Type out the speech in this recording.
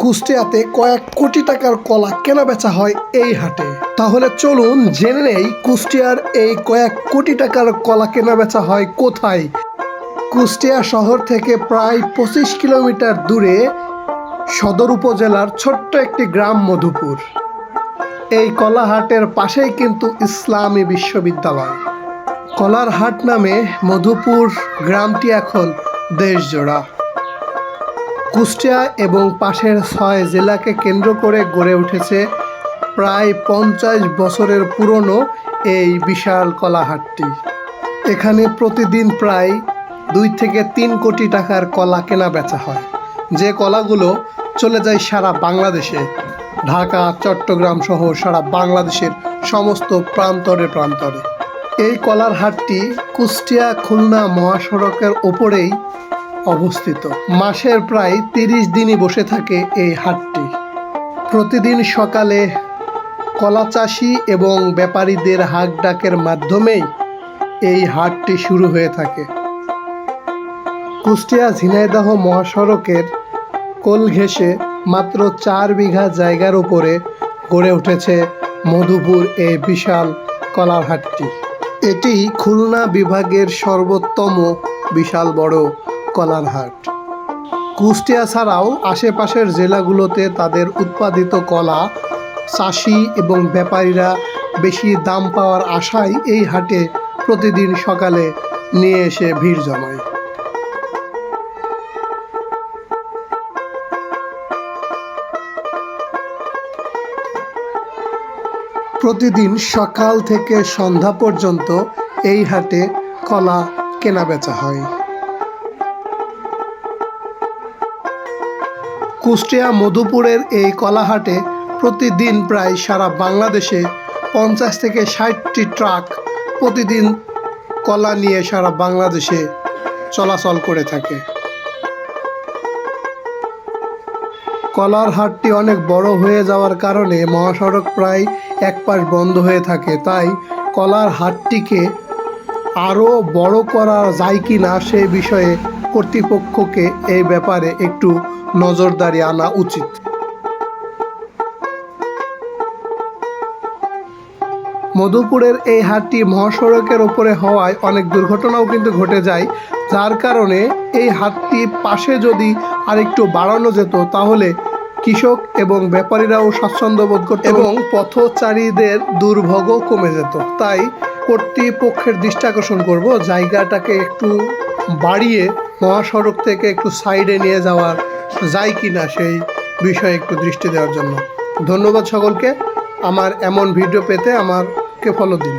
কুষ্টিয়াতে কয়েক কোটি টাকার কলা কেনা বেচা হয় এই হাটে। তাহলে চলুন জেনে নেই কুষ্টিয়ার এই কয়েক কোটি টাকার কলা কেনা বেচা হয় কোথায়। কুষ্টিয়া শহর থেকে প্রায় পঁচিশ কিলোমিটার দূরে সদর উপজেলার ছোট্ট একটি গ্রাম মধুপুর। এই কলাহাটের পাশেই কিন্তু ইসলামী বিশ্ববিদ্যালয়। কলার হাট নামে মধুপুর গ্রামটি এখন দেশজোড়া। কুষ্টিয়া এবং পাশের ছয় জেলাকে কেন্দ্র করে গড়ে উঠেছে প্রায় পঞ্চাশ বছরের পুরনো এই বিশাল কলাহাটটি। এখানে প্রতিদিন প্রায় দুই থেকে তিন কোটি টাকার কলা কেনা বেচা হয়। যে কলাগুলো চলে যায় সারা বাংলাদেশে, ঢাকা, চট্টগ্রাম সহ সারা বাংলাদেশের সমস্ত প্রান্তরে প্রান্তরে। এই কলার হাটটি কুষ্টিয়া খুলনা মহাসড়কের ওপরেই অবস্থিত। মাসের প্রায় তিরিশ দিনই বসে থাকে এই হাটটি। প্রতিদিন সকালে কলা চাষি এবং ব্যাপারীদের হাক ডাকের মাধ্যমেই এই হাটটি শুরু হয়ে থাকে। কুষ্টিয়া ঝিনাইদহ মহাসড়কের কোল ঘেঁষে মাত্র চার বিঘা জায়গার উপরে গড়ে উঠেছে মধুপুর এই বিশাল কলার হাটটি। এটি খুলনা বিভাগের সর্বোত্তম বিশাল বড় কলার হাট কুষ্টিয়া ছাড়াও আশেপাশের জেলাগুলোতে তাদের উৎপাদিত কলা, চাষি এবং ব্যাপারীরা বেশি দাম পাওয়ার আশায় এই হাটে প্রতিদিন সকালে নিয়ে এসে ভিড় জমায়। প্রতিদিন সকাল থেকে সন্ধ্যা পর্যন্ত এই হাটে কলা কেনা বেচা হয়। কুষ্টিয়া মধুপুরের এই কলাহাটে প্রতিদিন প্রায় সারা বাংলাদেশে পঞ্চাশ থেকে ষাটটি ট্রাক প্রতিদিন কলা নিয়ে সারা বাংলাদেশে চলাচল করে থাকে। কলার হাটটি অনেক বড় হয়ে যাওয়ার কারণে মহাসড়ক প্রায় এক পাশ বন্ধ হয়ে থাকে। তাই কলার হাটটিকে আরও বড় করা যায় কি না সে বিষয়ে কর্তৃপক্ষকে এই ব্যাপারে একটু নজরদারি আনা উচিত। মধুপুরের এই হাটটি মহাসড়কের ওপরে হওয়ায় অনেক দুর্ঘটনাও কিন্তু ঘটে যায়। যার কারণে এই হাটটি পাশে যদি আরেকটু বাড়ানো যেত, তাহলে কৃষক এবং ব্যাপারীরাও স্বাচ্ছন্দ্য বোধ করত এবং পথচারীদের দুর্ভোগও কমে যেত। তাই কর্তৃপক্ষের দৃষ্টি আকর্ষণ করব, জায়গাটাকে একটু বাড়িয়ে মহাসড়ক থেকে একটু সাইডে নিয়ে যাওয়ার যায় কি না সেই বিষয়ে একটু দৃষ্টি দেওয়ার জন্য। ধন্যবাদ সকলকে। আমার এমন ভিডিও পেতে আমারকে ফলো দিন।